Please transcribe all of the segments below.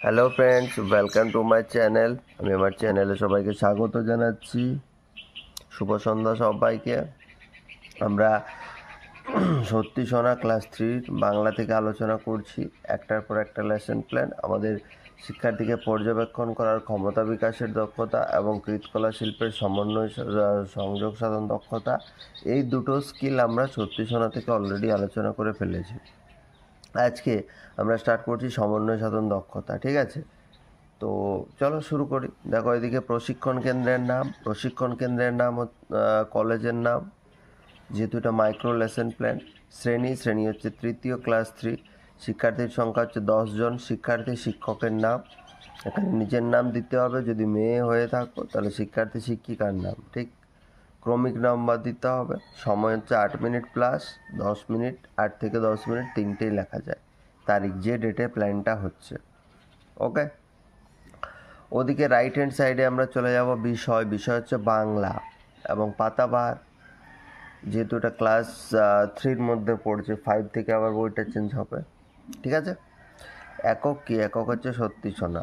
Hello friends welcome to my channel আমি আমার চ্যানেলে সবাইকে স্বাগত জানাচ্ছি। শুভ সন্ধ্যা সবাইকে। আমরা সত্যি সোনা ক্লাস থ্রির বাংলা থেকে আলোচনা করছি। একটার পর একটা লেসন প্ল্যান আমাদের শিক্ষার্থীকে পর্যবেক্ষণ করার ক্ষমতা বিকাশের দক্ষতা এবং কৃতকলা শিল্পের সমন্বয় সংযোগ সাধন দক্ষতা। এই দুটো স্কিল আমরা সত্যি সোনা থেকে অলরেডি আলোচনা করে ফেলেছি। আজকে আমরা স্টার্ট করছি সমন্বয় সাধন দক্ষতা, ঠিক আছে? তো চলো শুরু করি। দেখো, এদিকে প্রশিক্ষণ কেন্দ্রের নাম। প্রশিক্ষণ কেন্দ্রের নাম কলেজের নাম। যেহেতু এটা মাইক্রো লেসন প্ল্যান শ্রেণি শ্রেণি হচ্ছে তৃতীয় ক্লাস থ্রি শিক্ষার্থীর সংখ্যা হচ্ছে দশজন শিক্ষার্থী শিক্ষকের নাম। এখানে নিজের নাম দিতে হবে। যদি মেয়ে হয়ে থাকো, তাহলে শিক্ষার্থী শিক্ষিকার নাম, ঠিক? ক্রমিক নাম্বার দিতে হবে। সময় হচ্ছে আট মিনিট প্লাস দশ মিনিট, আট থেকে দশ মিনিট তিনটেই লেখা যায়। তারিখ যে ডেটে প্ল্যানটা হচ্ছে। ওকে ওদিকে রাইট হ্যান্ড সাইডে আমরা চলে যাব বিষয়। বিষয় হচ্ছে বাংলা এবং পাতাবার যেহেতু এটা ক্লাস থ্রির মধ্যে পড়ছে ফাইভ থেকে আবার বইটা চেঞ্জ হবে। ঠিক আছে? একক কি? একক হচ্ছে সত্যি শোনা।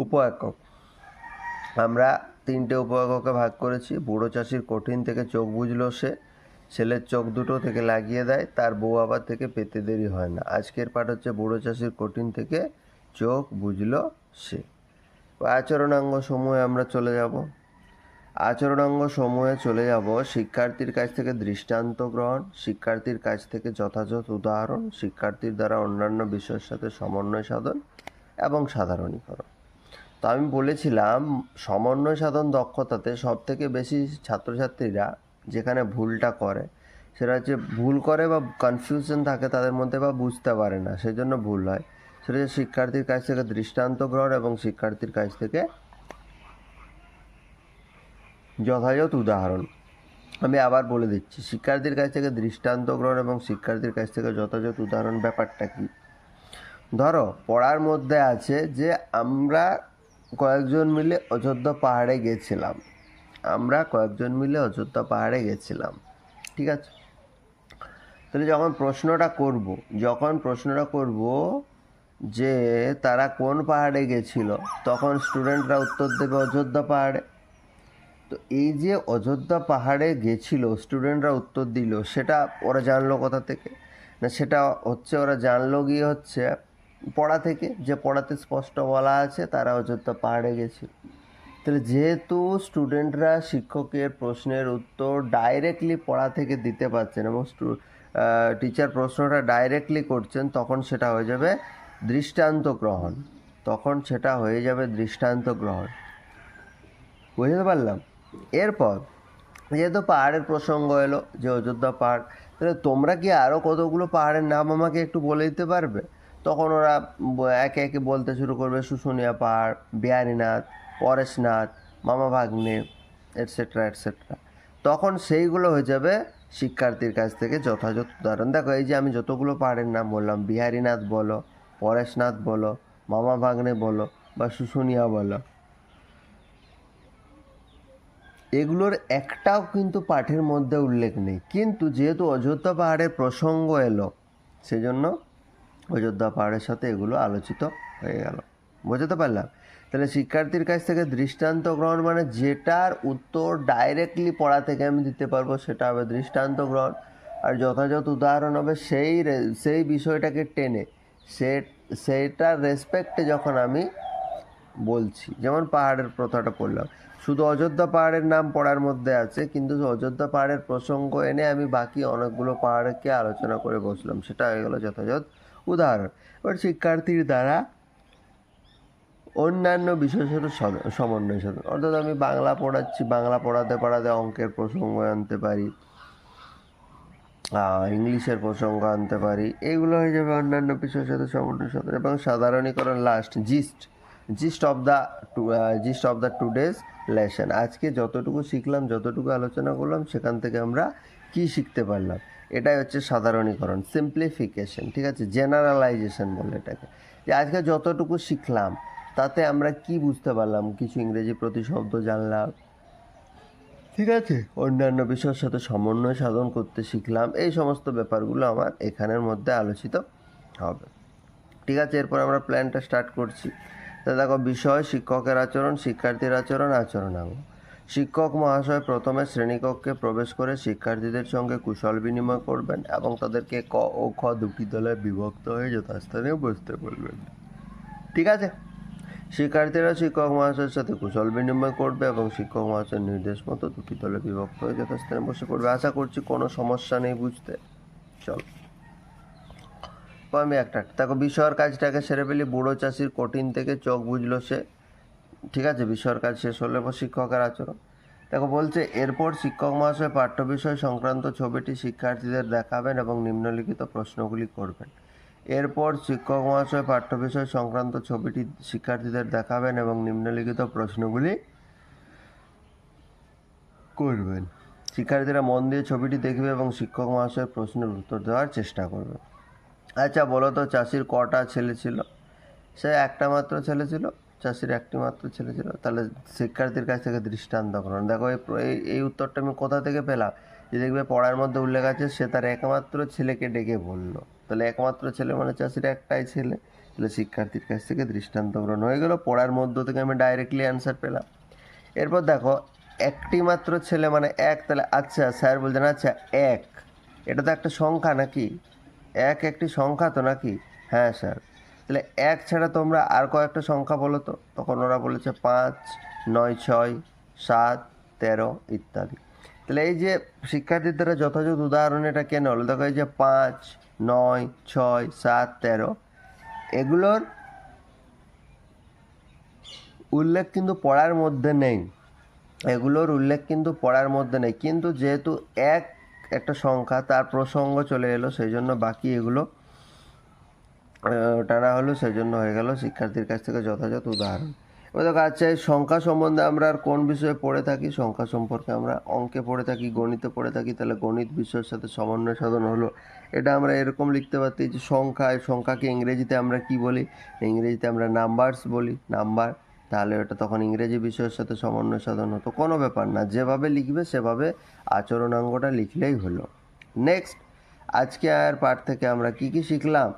উপ একক। আমরা তিনটে উপ এককে ভাগ করেছি। বুড়ো চাষির কঠিন থেকে চোখ বুঝলো সে। ছেলের চোখ দুটো থেকে লাগিয়ে দেয়, তার বউ আবার থেকে পেতে দেরি হয় না। আজকের পাঠ হচ্ছে বুড়ো চাষির কঠিন থেকে চোখ বুঝলো সে। আচরণাঙ্গ সমূহে আমরা চলে যাব। আচরণাঙ্গ সমূহে চলে যাব শিক্ষার্থীর কাছ থেকে দৃষ্টান্ত গ্রহণ, শিক্ষার্থীর কাছ থেকে যথাযথ উদাহরণ, শিক্ষার্থীর দ্বারা অন্যান্য বিষয়ের সাথে সমন্বয় সাধন এবং সাধারণীকরণ। তো আমি বলেছিলাম, সমন্বয় সাধন দক্ষতাতে সব থেকে বেশি ছাত্রছাত্রীরা যেখানে ভুলটা করে, সেটা হচ্ছে ভুল করে বা কনফিউশন থাকে তাদের মধ্যে বা বুঝতে পারে না সেই জন্য ভুল হয়। সেটা হচ্ছে শিক্ষার্থীর কাছ থেকে দৃষ্টান্ত গ্রহণ এবং শিক্ষার্থীর কাছ থেকে যথাযথ উদাহরণ। আমি আবার বলে দিচ্ছি, শিক্ষার্থীর কাছ থেকে দৃষ্টান্ত গ্রহণ এবং শিক্ষার্থীর কাছ থেকে যথাযথ উদাহরণ ব্যাপারটা কি? ধরো, পড়ার মধ্যে আছে যে আমরা কয়েকজন মিলে অযোধ্যা পাহাড়ে গেছিলাম। আমরা কয়েকজন মিলে অযোধ্যা পাহাড়ে গেছিলাম, ঠিক আছে? তাহলে যখন প্রশ্নটা করব, যখন প্রশ্নটা করব যে তারা কোন পাহাড়ে গেছিল, তখন স্টুডেন্টরা উত্তর দেবে অযোধ্যা পাহাড়ে। তো এই যে অযোধ্যা পাহাড়ে গেছিল, স্টুডেন্টরা উত্তর দিল, সেটা ওরা জানলো কোথা থেকে? না, সেটা হচ্ছে ওরা জানলো গিয়ে হচ্ছে পড়া থেকে, যে পড়াতে স্পষ্ট বলা আছে, তারা অযোধ্যা পাহাড়ে গেছিল। তাহলে যেহেতু স্টুডেন্টরা শিক্ষকের প্রশ্নের উত্তর ডাইরেক্টলি পড়া থেকে দিতে পারছেন এবং টিচার প্রশ্নটা ডাইরেক্টলি করছেন, তখন সেটা হয়ে যাবে দৃষ্টান্ত গ্রহণ। তখন সেটা হয়ে যাবে দৃষ্টান্ত গ্রহণ। বুঝতে পারলাম? এরপর যেহেতু পাহাড়ের প্রসঙ্গ এলো, যে অযোধ্যা পাহাড়, তাহলে তোমরা কি আরও কতগুলো পাহাড়ের নাম আমাকে একটু বলে দিতে পারবে? তখন ওরা একে একে বলতে শুরু করবে, শুশুনিয়া পাহাড়, বিহারীনাথ, পরেশনাথ, মামা ভাগ্নে এটসেট্রা এটসেট্রা তখন সেইগুলো হয়ে যাবে শিক্ষার্থীর কাছ থেকে যথাযথ উদাহরণ। দেখো, এই যে আমি যতগুলো পাহাড়ের নাম বললাম, বিহারীনাথ বলো, পরেশনাথ বলো, মামা ভাগ্নে বলো বা শুশুনিয়া বলো, এগুলোর একটাও কিন্তু পাঠের মধ্যে উল্লেখ নেই। কিন্তু যেহেতু অযোধ্যা পাহাড়ের প্রসঙ্গ এলো, সেজন্য অযোধ্যা পাহাড়ের সাথে এগুলো আলোচিত হয়ে গেল। বুঝতে পারলাম? তাহলে শিক্ষার্থীর কাছ থেকে দৃষ্টান্ত গ্রহণ মানে যেটার উত্তর ডাইরেক্টলি পড়া থেকে আমি দিতে পারব সেটা হবে দৃষ্টান্ত গ্রহণ। আর যথাযথ উদাহরণ হবে সেই সেই বিষয়টাকে টেনে সে, সেইটার রেসপেক্টে যখন আমি বলছি, যেমন পাহাড়ের প্রথাটা পড়লাম। শুধু অযোধ্যা পাহাড়ের নাম পড়ার মধ্যে আছে, কিন্তু অযোধ্যা পাহাড়ের প্রসঙ্গ এনে আমি বাকি অনেকগুলো পাহাড়কে আলোচনা করে বসলাম। সেটা হয়ে গেল যথাযথ উদাহরণ। এবার শিক্ষার্থীর দ্বারা অন্যান্য বিষয়ের সমন্বয় সাধন। অর্থাৎ আমি বাংলা পড়াচ্ছি, বাংলা পড়াতে পড়াতে অঙ্কের প্রসঙ্গ আনতে পারি ইংলিশের প্রসঙ্গ আনতে পারি। এগুলো হয়ে যাবে অন্যান্য বিষয়ের সাথে সমন্বয় সাধন এবং সাধারণীকরণ last gist gist of the gist of the today's lesson আজকে যতটুকু শিখলাম, যতটুকু আলোচনা করলাম, সেখান থেকে আমরা কি শিখতে পারলাম? এটাই হচ্ছে সাধারণীকরণ সিম্পলিফিকেশন ঠিক আছে? জেনারেলাইজেশন বলে এটাকে। যে আজকে যতটুকু শিখলাম, তাতে আমরা কি বুঝতে পারলাম? কিছু ইংরেজি প্রতিশব্দ জানলাম। ঠিক আছে? অন্যান্য বিষয়ের সাথে সমন্বয় সাধন করতে শিখলাম। এই সমস্ত ব্যাপারগুলো আমার এখানের মধ্যে আলোচিত হবে। ঠিক আছে? এরপর আমরা প্ল্যানটা স্টার্ট করছি। দেখো, বিষয় শিক্ষকের আচরণ, শিক্ষার্থীর আচরণ আচরণাঙ্গ শিক্ষক মহাশয় প্রথমে শ্রেণীকক্ষে প্রবেশ করে শিক্ষার্থীদের সঙ্গে কুশল বিনিময় করবেন এবং তাদেরকে ক ও খ দুটি দলে বিভক্ত হয়ে যথাস্থানে বসতে বলবেন ঠিক আছে? শিক্ষার্থীরা শিক্ষক মহাশয়ের সাথে কুশল বিনিময় করবে এবং শিক্ষক মহাশয়ের নির্দেশ মতো দুটি দলে বিভক্ত হয়ে যথাস্থানে বসে পড়বে। আশা করছি কোনো সমস্যা নেই বুঝতে। চল। আমি একটা। দেখো বিষয়ের কাজটাকে সেরে ফেলি, বুড়ো চাষির কঠিন থেকে চোখ বুঝলো সে। ঠিক আছে বিষয়ের কাজ শেষ হলে পর শিক্ষকের আচরণ। দেখো, বলছে, এরপর শিক্ষক মহাশয় পাঠ্য বিষয় সংক্রান্ত ছবিটি শিক্ষার্থীদের দেখাবেন এবং নিম্নলিখিত প্রশ্নগুলি করবেন। এরপর শিক্ষক মহাশয় পাঠ্য বিষয় সংক্রান্ত ছবিটি শিক্ষার্থীদের দেখাবেন এবং নিম্নলিখিত প্রশ্নগুলি করবেন। শিক্ষার্থীরা মন দিয়ে ছবিটি দেখবে এবং শিক্ষক মহাশয়ের প্রশ্নের উত্তর দেওয়ার চেষ্টা করবে। আচ্ছা বলো তো, চাষির কটা ছেলে ছিল? সে একটা মাত্র ছেলে ছিল, চাষির একটি মাত্র ছেলে ছিল। তাহলে শিক্ষার্থীর কাছ থেকে দৃষ্টান্ত করুন দেখো, এই এই- এই উত্তরটা আমি কোথা থেকে পেলাম? যে দেখবে পড়ার মধ্যে উল্লেখ আছে, সে তার একমাত্র ছেলেকে ডেকে বলল। তাহলে একমাত্র ছেলে মানে চাষির একটাই ছেলে। তাহলে শিক্ষার্থীর কাছ থেকে দৃষ্টান্ত গ্রহণ হয়ে গেল, পড়ার মধ্য থেকে আমি ডাইরেক্টলি অ্যান্সার পেলাম। এরপর দেখো, একটি মাত্র ছেলে মানে এক, তাহলে আচ্ছা স্যার বলছেন আচ্ছা এক। এটা তো একটা সংখ্যা নাকি? এক একটি সংখ্যা তো নাকি? হ্যাঁ স্যার। তাহলে এক ছাড়া তোমরা আর কয়েকটা সংখ্যা বলো তো। তখন ওরা বলেছে পাঁচ, নয়, ছয়, সাত, তেরো ইত্যাদি। তাহলে এই যে শিক্ষার্থীর দ্বারা যথাযথ উদাহরণ এটা কেন হলো দেখো এই যে পাঁচ, নয়, ছয়, সাত, তেরো, এগুলোর উল্লেখ কিন্তু পড়ার মধ্যে নেই। এগুলোর উল্লেখ কিন্তু পড়ার মধ্যে নেই। কিন্তু যেহেতু এক একটা সংখ্যা, তার প্রসঙ্গ চলে এলো সেই জন্য বাকি এগুলো টানা হলো সেই জন্য হয়ে গেল শিক্ষার্থীর কাছ থেকে যথাযথ উদাহরণ। এবার দেখো আচ্ছা এই সংখ্যা সম্বন্ধে আমরা আর কোন বিষয়ে পড়ে থাকি? সংখ্যা সম্পর্কে আমরা অঙ্কে পড়ে থাকি, গণিতে পড়ে থাকি, তাহলে গণিত বিষয়ের সাথে সমন্বয় সাধন হলো। এটা আমরা এরকম লিখতে পারতি যে সংখ্যা সংখ্যাকে ইংরেজিতে আমরা কি বলি? ইংরেজিতে আমরা নাম্বারস বলি নাম্বার তাহলে ওটা তখন ইংরেজি বিষয়ের সাথে সমন্বয় সাধন হতো। কোনো ব্যাপার না, যেভাবে লিখবে সেভাবে আচরণাঙ্গটা লিখলেই হলো। নেক্সট আজকে আর পাঠ থেকে আমরা কি কি শিখলাম?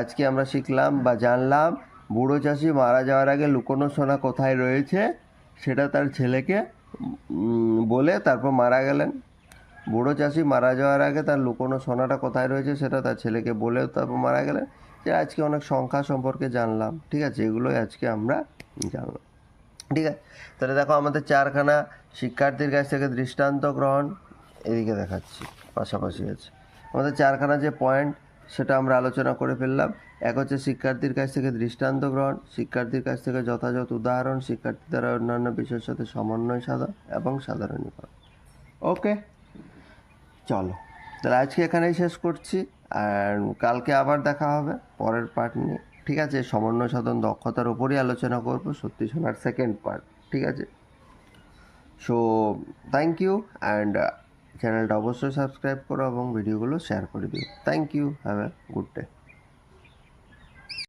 আজকে আমরা শিখলাম বা জানলাম, বুড়ো চাষি মারা যাওয়ার আগে লুকোনো সোনা কোথায় রয়েছে? সেটা তার ছেলেকে বলে তারপর মারা গেলেন। বুড়ো চাষি মারা যাওয়ার আগে তার লুকোনো সোনাটা কোথায় রয়েছে সেটা তার ছেলেকে বলে তারপর মারা গেলেন। যে আজকে অনেক সংখ্যা সম্পর্কে জানলাম, ঠিক আছে? এগুলোই আজকে আমরা জানলাম। ঠিক আছে? তাহলে দেখো আমাদের চারখানা শিক্ষার্থীর কাছ থেকে দৃষ্টান্ত গ্রহণ, এদিকে দেখাচ্ছি, পাশাপাশি আছে। আমাদের চারখানা যে পয়েন্ট সেটা আমরা আলোচনা করে ফেললাম। এক হচ্ছে শিক্ষার্থীর কাছ থেকে দৃষ্টান্ত গ্রহণ, শিক্ষার্থীর কাছ থেকে যথাযথ উদাহরণ, শিক্ষার্থী দ্বারা অন্যান্য বিষয়ের সাথে সমন্বয় সাধন এবং সাধারণীকরণ। ওকে? চলো। তাহলে আজকে এখানেই শেষ করছি। আর কালকে আবার দেখা হবে, পরের পার্ট নিয়ে। ঠিক আছে, সমন্বয় সাধন দক্ষতার উপরই আলোচনা করব, সত্যি সোনার সেকেন্ড পার্ট ঠিক আছে? সো থ্যাংক ইউ অ্যান্ড চ্যানেলটা অবশ্যই সাবস্ক্রাইব করো এবং ভিডিওগুলো শেয়ার করে দিও। Thank you have a good day